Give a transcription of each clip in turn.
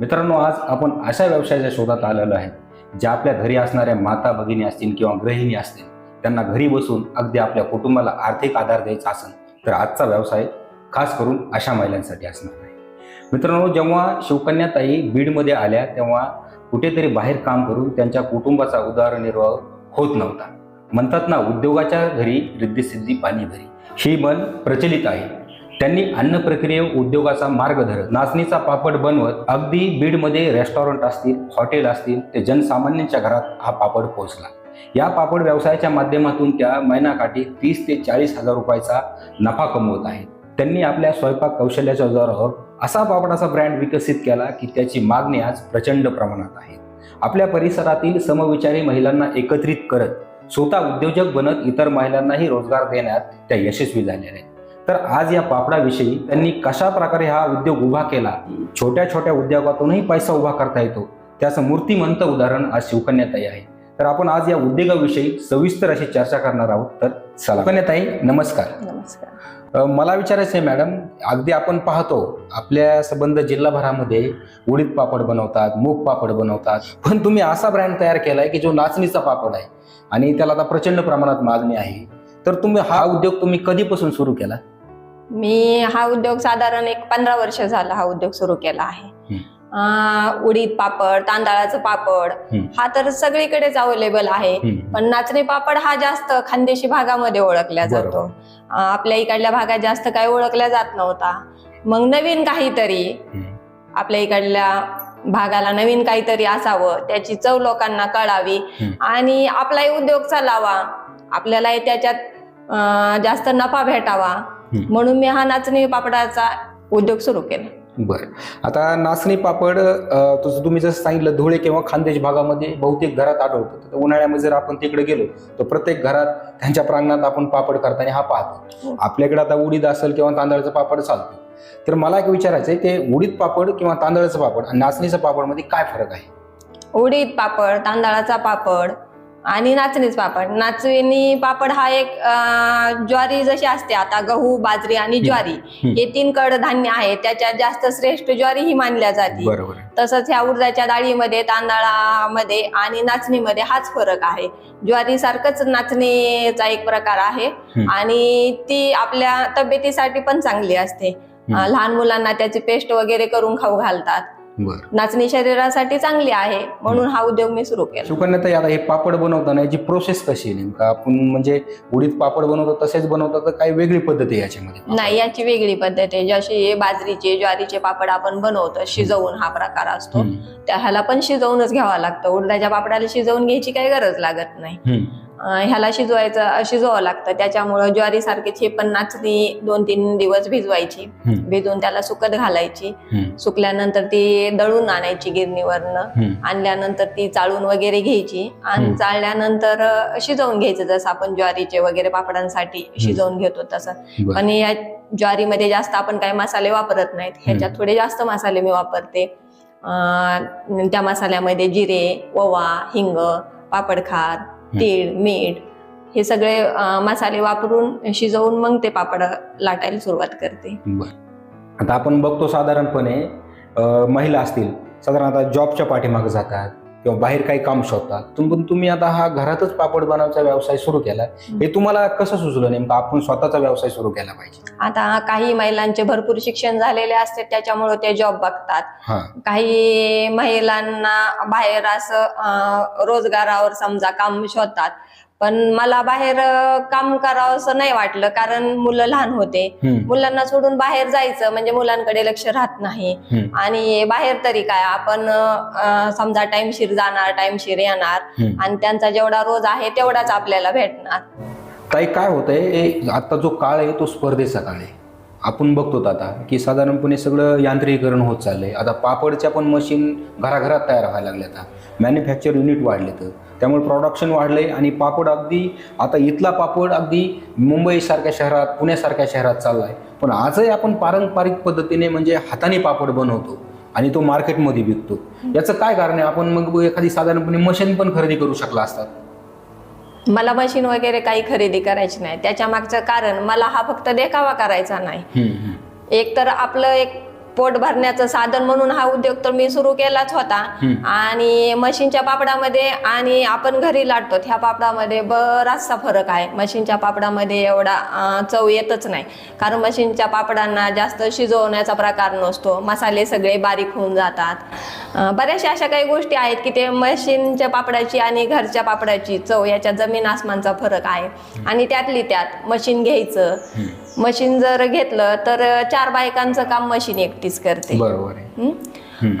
मित्रांनो आज आपण अशा व्यवसायाच्या शोधात आलेलो आहे ज्या आपल्या घरी असणाऱ्या माता भगिनी असतील किंवा गृहिणी असतील त्यांना घरी बसून अगदी आपल्या कुटुंबाला आर्थिक आधार द्यायचा असेल तर आजचा व्यवसाय खास करून अशा महिलांसाठी असणार आहे. मित्रांनो जेव्हा शिवकन्याताई बीडमध्ये आल्या तेव्हा कुठेतरी बाहेर काम करून त्यांच्या कुटुंबाचा उदरनिर्वाह होत नव्हता. म्हणतात ना उद्योगाच्या घरी रिद्धिसिद्धी पाणी घरी ही मन प्रचलित आहे. त्यांनी अन्न प्रक्रिये उद्योगाचा मार्ग धरत नाचणीचा पापड बनवत अगदी बीडमध्ये रेस्टॉरंट असतील हॉटेल असतील ते जनसामान्यांच्या घरात हा पापड पोहोचला. या पापड व्यवसायाच्या माध्यमातून त्या महिनाकाठी तीस ते चाळीस हजार रुपयाचा नफा कमवत आहेत. त्यांनी आपल्या स्वयंपाक कौशल्याच्या जोरावर असा पापडाचा ब्रँड विकसित केला की त्याची मागणी आज प्रचंड प्रमाणात आहे. आपल्या परिसरातील समविचारी महिलांना एकत्रित करत स्वतः उद्योजक बनत इतर महिलांनाही रोजगार देण्यात त्या यशस्वी झालेल्या आहेत. तर आज या पापडाविषयी त्यांनी कशा प्रकारे हा उद्योग उभा केला छोट्या छोट्या उद्योगातूनही पैसा उभा करता येतो त्याचं मूर्तिमंत उदाहरण आज शिवकन्याताई आहे. तर आपण आज या उद्योगाविषयी सविस्तर अशी चर्चा करणार आहोत तर चला. शिवकन्याताई नमस्कार. नमस्कार. मला विचारायचं आहे मॅडम अगदी आपण पाहतो आपल्या संबंध जिल्हाभरामध्ये उडीद पापड बनवतात मूग पापड बनवतात पण तुम्ही असा ब्रँड तयार केलाय की जो नाचणीचा पापड आहे आणि त्याला आता प्रचंड प्रमाणात मागणी आहे. तर तुम्ही हा उद्योग तुम्ही कधीपासून सुरू केला? मी हा उद्योग साधारण एक पंधरा वर्ष झाला हा उद्योग सुरू केला आहे अं, उडीद पापड तांदळाचं पापड. हा तर सगळीकडेच अवेलेबल आहे. पण नाचणी पापड हा जास्त खानदेशी भागामध्ये ओळखला जातो आपल्या इकडल्या भागात जास्त काही ओळखला जात नव्हता मग नवीन काहीतरी. आपल्या इकडल्या भागाला नवीन काहीतरी असावं त्याची चव लोकांना कळावी. आणि आपलाही उद्योग चालावा आपल्यालाही त्याच्यात जास्त नफा भेटावा. म्हणून मी हा नाचणी पापडाचा उद्योग सुरू केला. बरं. आता नाचणी पापड तसं तुम्ही जसं सांगितलं धुळे किंवा खानदेश भागामध्ये बहुतेक घरात आढळतो. तर उन्हाळ्यामध्ये जर आपण तिकडे गेलो तर प्रत्येक घरात त्यांच्या प्रांगणात आपण पापड करताना हा पाहतो. हो. आपल्याकडे आता उडीद असेल किंवा तांदळाचं पापड चालतं. तर मला एक विचारायचं आहे ते उडीद पापड किंवा तांदळाचं पापड आणि नाचणीचं पापडमध्ये काय फरक आहे? उडीद पापड तांदळाचा पापड आणि नाचणीच पापड. नाचणी पापड हा एक अं, ज्वारी जशी असते आता गहू बाजरी आणि ज्वारी. हे तीन कडधान्य आहे. त्याच्यात जास्त श्रेष्ठ ज्वारी ही मानल्या जाते. बरोबर. तसंच ह्या उडदाच्या डाळीमध्ये तांदळामध्ये आणि नाचणीमध्ये हाच फरक आहे. ज्वारी सारखंच नाचणीचा एक प्रकार आहे. हम्म. आणि ती आपल्या तब्येतीसाठी पण चांगली असते. अं, लहान मुलांना त्याची पेस्ट वगैरे करून खाऊ घालतात. नाचणी शरीरासाठी चांगली आहे म्हणून हा उद्योग मी सुरू केला. सुकन्या आता हे पापड बनवताना याची प्रोसेस कशी आहे नेमका? आपण म्हणजे उडीद पापड बनवतो तसेच बनवतो तर काही वेगळी पद्धत आहे याच्यामध्ये नाही याची वेगळी पद्धत आहे. जशी बाजरीचे ज्वारीचे पापड आपण बनवतो शिजवून हा प्रकार असतो. हम्म. त्या ह्याला पण शिजवूनच घ्यावा लागतं. उडदाच्या पापडाला शिजवून घ्यायची काही गरज लागत नाही. ह्याला शिजवायचं शिजवावं लागतं त्याच्यामुळं ज्वारी सारखीच हे पण नाचणी दोन तीन दिवस भिजवायची. भिजवून त्याला सुकत घालायची. सुकल्यानंतर ती दळून आणायची गिरणीवरनं. आणल्यानंतर ती चाळून वगैरे घ्यायची आणि. चाळल्यानंतर शिजवून घ्यायचं जसं आपण ज्वारीचे वगैरे पापडांसाठी शिजवून घेतो तसं. पण या ज्वारीमध्ये जास्त आपण काही मसाले वापरत नाहीत ह्याच्यात थोडे जास्त मसाले मी वापरते त्या मसाल्यामध्ये जिरे ओवा हिंग पापडखार तीळ मीठ हे सगळे मसाले वापरून शिजवून मग ते पापड लाटायला सुरुवात करते. आता आपण बघतो साधारणपणे महिला असतील साधारणतः जॉबच्या पाठीमागे जातात किंवा बाहेर काही काम शोधतात तुम पण तुम्ही आता हा घरातच पापड बनवायचा व्यवसाय सुरू केला. हे तुम्हाला कसं सुचलं? नेमकं आपण स्वतःचा व्यवसाय सुरू केला पाहिजे. आता काही महिलांचे भरपूर शिक्षण झालेले असते त्याच्यामुळे ते जॉब बघतात. काही महिलांना बाहेर असं रोजगारावर समजा काम शोधतात. पण मला बाहेर काम करावं असं नाही वाटलं कारण मुलं लहान होते. मुलांना सोडून बाहेर जायचं म्हणजे मुलांकडे लक्ष राहत नाही. आणि बाहेर तरी काय आपण समजा टाइमशीर जाणार टाइमशीर येणार. आणि त्यांचा जेवढा रोज आहे तेवढाच आपल्याला भेटणार. ताई काय होतंय आता जो काळ आहे तो स्पर्धेचा काळ आहे. आपण बघतो आता की साधारणपणे सगळं यांत्रिकीकरण होत चाललंय. आता पापडच्या पण मशीन घराघरात तयार व्हायला लागल्या आता मॅन्युफॅक्चर युनिट वाढले तर त्यामुळे प्रोडक्शन वाढलंय आणि पापड अगदी आता इथला पापड अगदी मुंबईसारख्या शहरात पुण्यासारख्या शहरात चाललाय. पण आजही आपण पारंपरिक पद्धतीने म्हणजे हाताने पापड बनवतो आणि तो मार्केटमध्ये विकतो. याचं काय कारण आहे? आपण मग एखादी साधारणपणे मशीन पण खरेदी करू शकला असतात. मला मशीन वगैरे काही खरेदी करायची नाही. त्याच्या मागचं कारण मला हा फक्त देखावा करायचा नाही. एक तर आपलं एक पोट भरण्याचं साधन म्हणून हा उद्योग तर मी सुरू केलाच होता. आणि मशीनच्या पापडामध्ये आणि आपण घरी लाटतो ह्या पापडामध्ये बराचसा फरक आहे. मशीनच्या पापडामध्ये एवढा चव येतच नाही. कारण मशीनच्या पापडांना जास्त शिजवण्याचा प्रकार नसतो. मसाले सगळे बारीक होऊन जातात. बऱ्याचशा अशा काही गोष्टी आहेत की ते मशीनच्या पापडाची आणि घरच्या पापडाची चव याच्या जमीन आसमानचा फरक आहे. आणि त्यातली त्यात मशीन घ्यायचं. मशीन जर घेतलं तर चार बायकांचं काम मशीन एकटीच करते. बरोबर आहे. हं?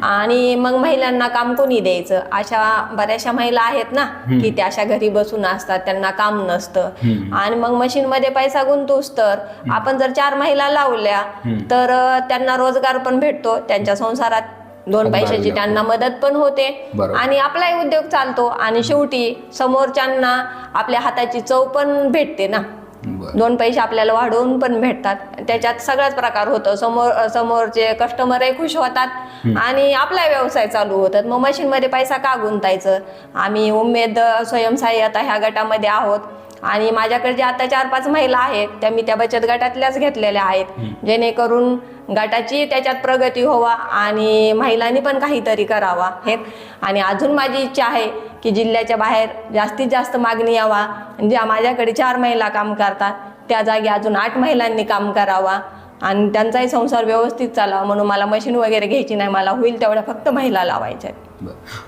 आणि मग महिलांना काम कोणी द्यायचं? अशा बऱ्याचशा महिला आहेत ना की त्या अशा घरी बसून असतात त्यांना काम नसतं. आणि मग मशीन मध्ये पैसा गुंतूस तर आपण जर चार महिला लावल्या तर अं, त्यांना रोजगार पण भेटतो त्यांच्या संसारात दोन पैशाची. त्यांना मदत पण होते. बरोबर. आणि आपलाही उद्योग चालतो आणि शेवटी समोरच्यांना आपल्या हाताची चव पण भेटते ना. दोन पैसे आपल्याला वाढवून पण भेटतात. त्याच्यात सगळाच प्रकार होतो. समोर समोरचे कस्टमरही खुश होतात आणि आपला व्यवसाय चालू होतात. मग मशीनमध्ये पैसा का गुंतायचं? आम्ही उमेद स्वयंसहाय्यता ह्या गटामध्ये आहोत. आणि माझ्याकडे जे आता चार पाच महिला आहेत त्या मी त्या बचत गटातल्याच घेतलेल्या आहेत. जेणेकरून गटाची त्याच्यात प्रगती व्हावा आणि महिलांनी पण काहीतरी करावा हे आणि अजून माझी इच्छा आहे की जिल्ह्याच्या बाहेर जास्तीत जास्त मागणी यावा. ज्या माझ्याकडे चार महिला काम करतात त्या जागी अजून आठ महिलांनी काम करावा आणि त्यांचाही संसार व्यवस्थित चालावा म्हणून मला मशीन वगैरे घ्यायची नाही मला होईल तेवढ्या फक्त महिला लावायच्या.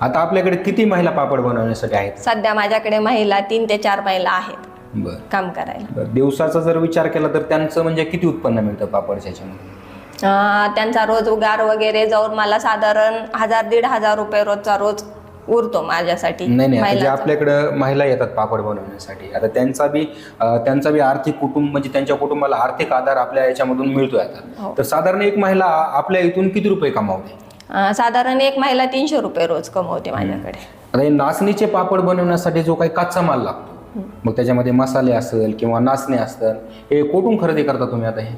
आता आपल्याकडे किती महिला पापड बनवण्यासाठी आहेत? सध्या माझ्याकडे महिला तीन ते चार महिला आहेत काम करायला. दिवसाचा जर विचार केला तर त्यांचं म्हणजे किती उत्पन्न मिळतं पापडच्या ह्याच्यामध्ये? त्यांचा रोजगार वगैरे जाऊन मला साधारण हजार दीड हजार रुपये रोजचा रोज उरतो माझ्यासाठी नाही नाही आता जे महिलांचा. आपल्याकडं महिला येतात पापड बनवण्यासाठी आता त्यांचा बी त्यांचा बी आर्थिक कुटुंब म्हणजे त्यांच्या कुटुंबाला आर्थिक आधार आपल्या याच्यामधून मिळतोय आता. हो. तर साधारण एक महिला आपल्या इथून किती रुपये कमावते? साधारण एक महिला तीनशे रुपये रोज कमवते माझ्याकडे. आता हे नाचणीचे पापड बनवण्यासाठी जो काही कच्चा माल लागतो मग त्याच्यामध्ये मसाले असेल किंवा नाचणे असतं हे कोठून खरेदी करता तुम्ही आता हे?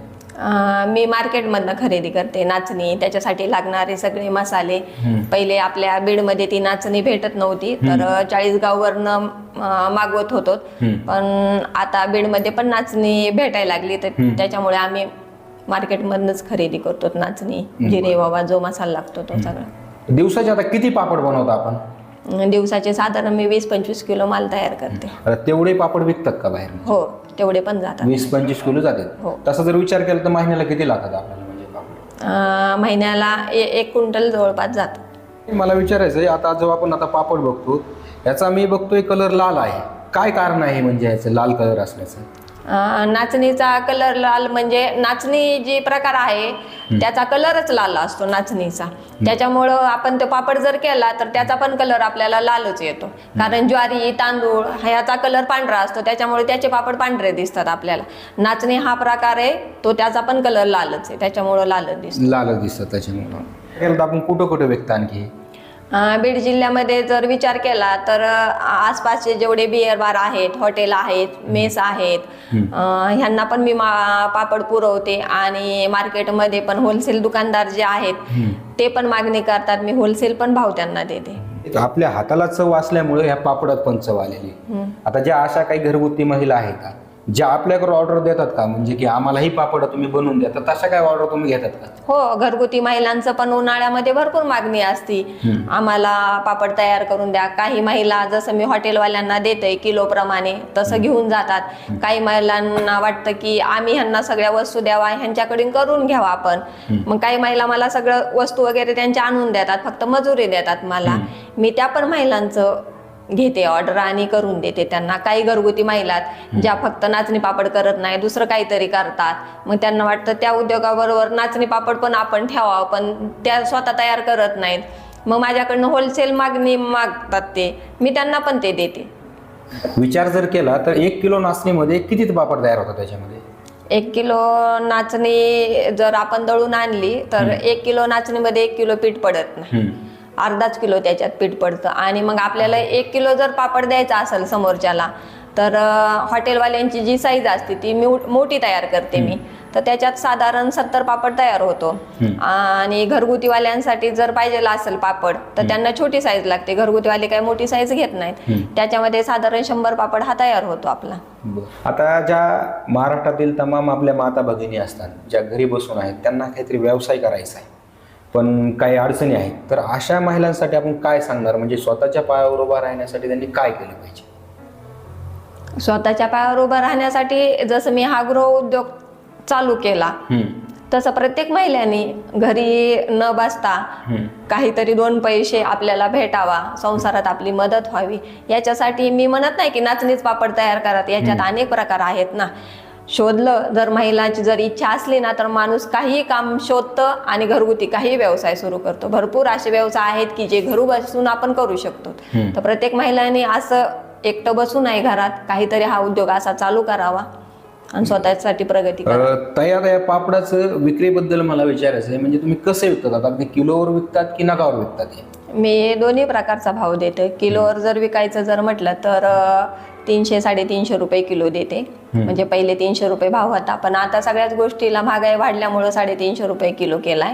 मी मार्केटमधनं खरेदी करते नाचणी. त्याच्यासाठी लागणारे सगळे मसाले. पहिले आपल्या बीडमध्ये ती नाचणी भेटत नव्हती. तर चाळीसगाववरनं मागवत होतो. पण आता बीडमध्ये पण नाचणी भेटायला लागली. तर त्याच्यामुळे आम्ही मार्केटमधनच खरेदी करतो नाचणी. जिरे वावा जो मसाला लागतो तो सगळा. दिवसाचे आता किती पापड बनवता आपण? दिवसाचे साधारण मी वीस पंचवीस किलो माल तयार करते. तेवढे पापड विकतात का बाहेर? हो तेवढे पण जातात. वीस पंचवीस किलो हो. जातात तसा जर विचार केला तर महिन्याला किती लागतात आपल्याला म्हणजे पापड? अं, महिन्याला ए- एक क्विंटल जवळपास जातं. मला विचारायचं आहे आता जो आपण आता पापड बघतो याचा मी बघतोय कलर लाल आहे. काय कारण आहे म्हणजे याचं लाल कलर असण्याचं नाचणीचा कलर लाल म्हणजे नाचणी जी प्रकार आहे त्याचा कलरच लाल असतो नाचणीचा. त्याच्यामुळं आपण तो पापड जर केला तर त्याचा पण कलर आपल्याला लालच येतो. कारण ज्वारी तांदूळ ह्याचा कलर पांढरा असतो त्याच्यामुळे त्याचे पापड पांढरे दिसतात आपल्याला. नाचणी हा प्रकार आहे तो त्याचा पण कलर लालच आहे त्याच्यामुळं लालच दिसतो. लालच दिसतात त्याच्यामुळं. आपण कुठं कुठं विकता आणखी? अं, बीड जिल्ह्यामध्ये जर विचार केला तर आसपासचे जेवढे बिअर बार आहेत हॉटेल आहेत मेस आहेत ह्यांना पण मी पापड पुरवते आणि मार्केटमध्ये पण होलसेल दुकानदार जे आहेत ते पण मागणी करतात. मी होलसेल पण भाव त्यांना देते. आपल्या हाताला चव असल्यामुळे ह्या पापडात पण चव आलेली. आता ज्या अशा काही घरगुती महिला आहेत का ज्या आपल्याकडे ऑर्डर देतात का? म्हणजे की आम्हालाही पापड तुम्ही बनवून द्या तर तशा काय ऑर्डर तुम्ही घेतात का? हो घरगुती महिलांचं पण उन्हाळ्यामध्ये भरपूर मागणी असती. आम्हाला पापड तयार करून द्या. काही महिला जसं मी हॉटेलवाल्यांना देते किलो प्रमाणे तसं घेऊन जातात. काही महिलांना वाटतं की आम्ही ह्यांना सगळ्या वस्तू द्यावा ह्यांच्याकडून करून घ्यावा आपण मग काही महिला मला सगळं वस्तू वगैरे त्यांच्या आणून देतात फक्त मजुरी देतात मला. मी त्या पण महिलांचं घेते ऑर्डर आणि करून देते. त्यांना काही घरगुती महिलात ज्या फक्त नाचणी पापड करत नाही दुसरं काहीतरी करतात. मग त्यांना वाटतं त्या उद्योगाबरोबर नाचणी पापड पण आपण ठेवावं पण त्या स्वतः तयार करत नाहीत. मग माझ्याकडनं होलसेल मागणी मागतात ते. मी त्यांना पण ते देते. विचार जर केला तर एक किलो नाचणीमध्ये किती पापड तयार होतात त्याच्यामध्ये? एक किलो नाचणी जर आपण दळून आणली तर एक किलो नाचणीमध्ये एक किलो पीठ पडत नाही. अर्धाच किलो त्याच्यात पीठ पडतं. आणि मग आपल्याला एक किलो जर पापड द्यायचा असेल समोरच्याला तर हॉटेलवाल्यांची जी साईज असते ती मी मोठी तयार करते मी. तर त्याच्यात साधारण सत्तर पापड तयार होतो. आणि घरगुतीवाल्यांसाठी जर पाहिजे असेल पापड तर त्यांना छोटी साईज लागते. घरगुतीवाले काही मोठी साईज घेत नाहीत. त्याच्यामध्ये साधारण शंभर पापड हा तयार होतो आपला. आता ज्या महाराष्ट्रातील तमाम आपल्या माता भगिनी असतात ज्या घरी बसून आहेत त्यांना काहीतरी व्यवसाय करायचा आहे. पण काही अडचणी आहेत. तर अशा महिलांसाठी आपण काय सांगणार? म्हणजे स्वतःच्या पायावर उभा राहण्यासाठी त्यांनी काय केलं पाहिजे? स्वतःच्या पायावर उभं राहण्यासाठी जसं मी हा गृह उद्योग चालू केला तसं प्रत्येक महिलांनी घरी न बसता काहीतरी दोन पैसे आपल्याला भेटावा संसारात आपली मदत व्हावी. याच्यासाठी मी म्हणत नाही की नाचणीच पापड तयार करत याच्यात अनेक प्रकार आहेत ना. शोधलं जर महिलाची जर इच्छा असली ना तर माणूस काही काम शोधतं आणि घरगुती काही व्यवसाय सुरू करतो. भरपूर असे व्यवसाय आहेत की जे घरू बसून आपण करू शकतो. तर प्रत्येक महिलांनी असं एकटं बसून आहे घरात. काहीतरी हा उद्योग असा चालू करावा आणि स्वतःसाठी प्रगती आता या पापडाचं विक्रीबद्दल मला विचारायचं आहे म्हणजे तुम्ही कसे विकतात? अगदी किलोवर विकतात की नगावर विकतात? मी दोन्ही प्रकारचा भाव देते. किलोवर जर विकायचं जर म्हटलं तर तीनशे साडेतीनशे रुपये किलो देते. म्हणजे पहिले तीनशे रुपये भाव होता. पण आता सगळ्याच गोष्टीला महागाई वाढल्यामुळं साडेतीनशे रुपये किलो केलाय.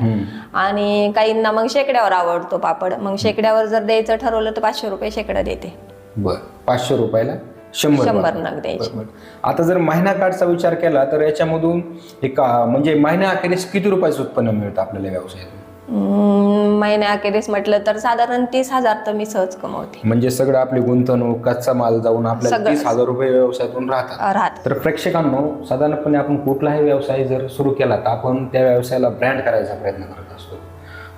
आणि काहींना मग शेकड्यावर आवडतो पापड. मग शेकड्यावर जर द्यायचं ठरवलं तर पाचशे रुपये शेकडा देते. बर. पाचशे रुपयाला शंभर. नग द्यायचे. आता जर महिना कार्डचा विचार केला तर याच्यामधून एक म्हणजे महिन्या अखेरीस किती रुपयाचं उत्पन्न मिळतं आपल्याला व्यवसायातून? हम्म, महिन्याअखेरीस म्हटलं तर साधारण तीस हजार तर मी सहज कमवते. म्हणजे सगळं आपली गुंतवणूक कच्चा माल जाऊन आपल्याला सगळं. तीस हजार रुपये व्यवसायातून राहतात. राहत तर प्रेक्षकांनो साधारणपणे आपण कुठलाही व्यवसाय जर सुरू केला तर आपण त्या व्यवसायाला ब्रँड करायचा प्रयत्न करत असतो.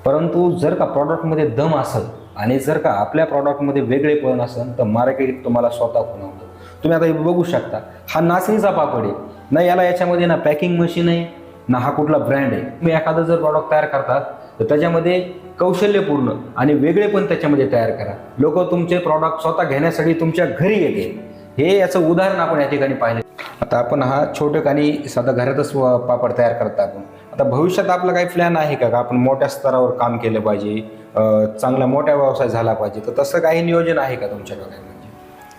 परंतु जर का प्रॉडक्टमध्ये दम असेल आणि जर का आपल्या प्रॉडक्टमध्ये वेगळेपण असेल तर मार्केट तुम्हाला स्वतः खुणवतं. तुम्ही आता हे बघू शकता हा नाचणीचा पापड आहे. ना याला याच्यामध्ये ना पॅकिंग मशीन आहे ना हा कुठला ब्रँड आहे. तुम्ही एखादं जर प्रॉडक्ट तयार करतात तर त्याच्यामध्ये कौशल्यपूर्ण आणि वेगळे पण त्याच्यामध्ये तयार करा. लोक तुमचे प्रॉडक्ट स्वतः घेण्यासाठी तुमच्या घरी येते हे याचं उदाहरण आपण या ठिकाणी पाहिलं. आता आपण हा छोटेखानी साधा घरातच पापड तयार करता आपण आता भविष्यात आपला काही प्लॅन आहे का? का आपण मोठ्या स्तरावर काम केलं पाहिजे? चांगला मोठा व्यवसाय झाला पाहिजे? तर तसं काही नियोजन आहे का तुमच्या डोक्यामध्ये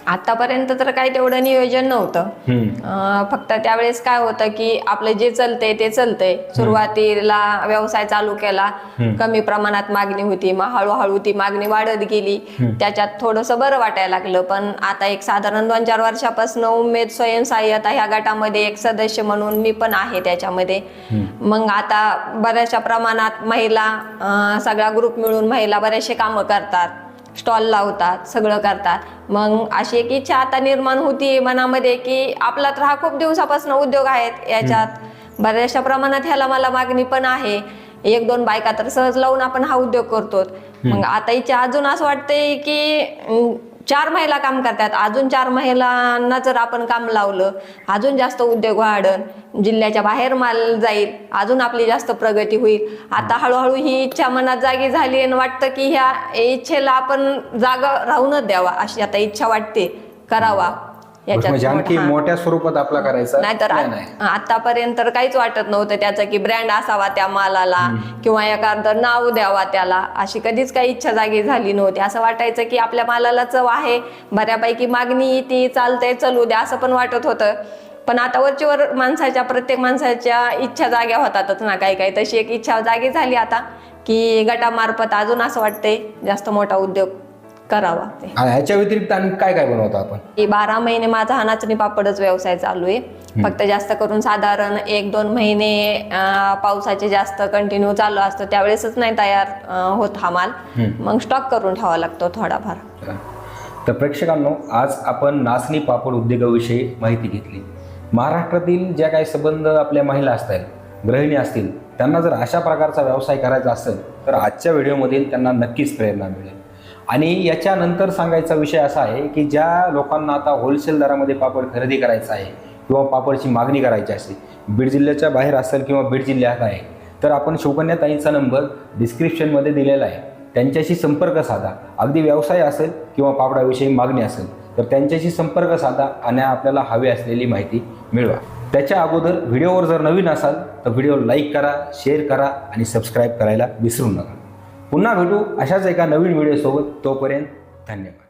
आतापर्यंत तर काही तेवढं नियोजन नव्हतं. फक्त त्यावेळेस काय होतं की आपलं जे चलतंय ते चलतंय. सुरुवातीला व्यवसाय चालू केला कमी प्रमाणात मागणी होती मग हळूहळू ती मागणी वाढत गेली. त्याच्यात थोडंसं बरं वाटायला लागलं पण आता एक साधारण दोन चार वर्षापासून उमेद स्वयंसहाय्यता ह्या गटामध्ये एक सदस्य म्हणून मी पण आहे त्याच्यामध्ये. मग आता बऱ्याचशा प्रमाणात महिला सगळा ग्रुप मिळून महिला बरेचसे कामं करतात. स्टॉल लावतात सगळं करतात. मग अशी एक इच्छा आता निर्माण होती मनामध्ये की आपला तर हा खूप दिवसापासून उद्योग आहेत याच्यात बऱ्याचशा प्रमाणात ह्याला मला मागणी पण आहे. एक दोन बायका तर सहज लावून आपण हा उद्योग करतो मग आता इच्छा अजून असं वाटतंय की चार महिला काम करतात. अजून चार महिलांना जर आपण काम लावलं अजून जास्त उद्योग वाढन जिल्ह्याच्या बाहेर माल जाईल अजून आपली जास्त प्रगती होईल. आता हळूहळू ही इच्छा मनात जागी झाली आणि वाटतं की ह्या इच्छेला आपण जागा राहूनच द्यावा अशी आता इच्छा वाटते. करावा. म्हणजे आणखी हा. मोठ्या स्वरूपात आपला करायचा. आहे आ- आतापर्यंत तर काहीच वाटत नव्हतं त्याचं की ब्रँड असावा त्या मालाला किंवा एखादं नाव द्यावा त्याला. अशी कधीच काही इच्छा जागी झाली नव्हती. असं वाटायचं की आपल्या मालाला चव आहे. बऱ्यापैकी मागणी ती चालते चलू द्या असं पण वाटत होतं. पण आता वरचीवर माणसाच्या प्रत्येक माणसाच्या इच्छा जाग्या होतातच ना काही काही. तशी एक इच्छा जागी झाली आता की गटामार्फत अजून असं वाटतंय जास्त मोठा उद्योग. करावा ते. आणि ह्याच्या व्यतिरिक्त आणि काय काय बनवतो आपण? बारा महिने माझा हा नाचणी पापडच व्यवसाय चालू आहे. फक्त जास्त करून साधारण एक दोन महिने अं, पावसाचे जास्त कंटिन्यू चालू असतं त्यावेळेसच नाही तयार अं, होत हा माल. मग स्टॉक करून ठेवावा लागतो थोडाफार. तर प्रेक्षकांनो आज आपण नाचणी पापड उद्योगाविषयी माहिती घेतली. महाराष्ट्रातील ज्या काही संबंध आपल्या महिला असतात गृहिणी असतील त्यांना जर अशा प्रकारचा व्यवसाय करायचा असेल तर आजच्या व्हिडिओमधील त्यांना नक्कीच प्रेरणा मिळेल. आणि याच्यानंतर सांगायचा विषय असा आहे की ज्या लोकांना आता होलसेल दरामध्ये पापड खरेदी करायचा आहे किंवा पापडची मागणी करायची असेल बीड जिल्ह्याच्या बाहेर असेल किंवा बीड जिल्ह्यात आहे तर आपण शिवकन्याताईंचा नंबर डिस्क्रिप्शनमध्ये दिलेला आहे. त्यांच्याशी संपर्क साधा. अगदी व्यवसाय असेल किंवा पापडाविषयी मागणी असेल तर त्यांच्याशी संपर्क साधा आणि आपल्याला हवी असलेली माहिती मिळवा. त्याच्या अगोदर व्हिडिओवर जर नवीन असाल तर व्हिडिओ लाईक करा शेअर करा आणि सबस्क्राईब करायला विसरू नका. पुन्हा भेटू अशाच एका नवीन व्हिडिओसोबत. तोपर्यंत धन्यवाद.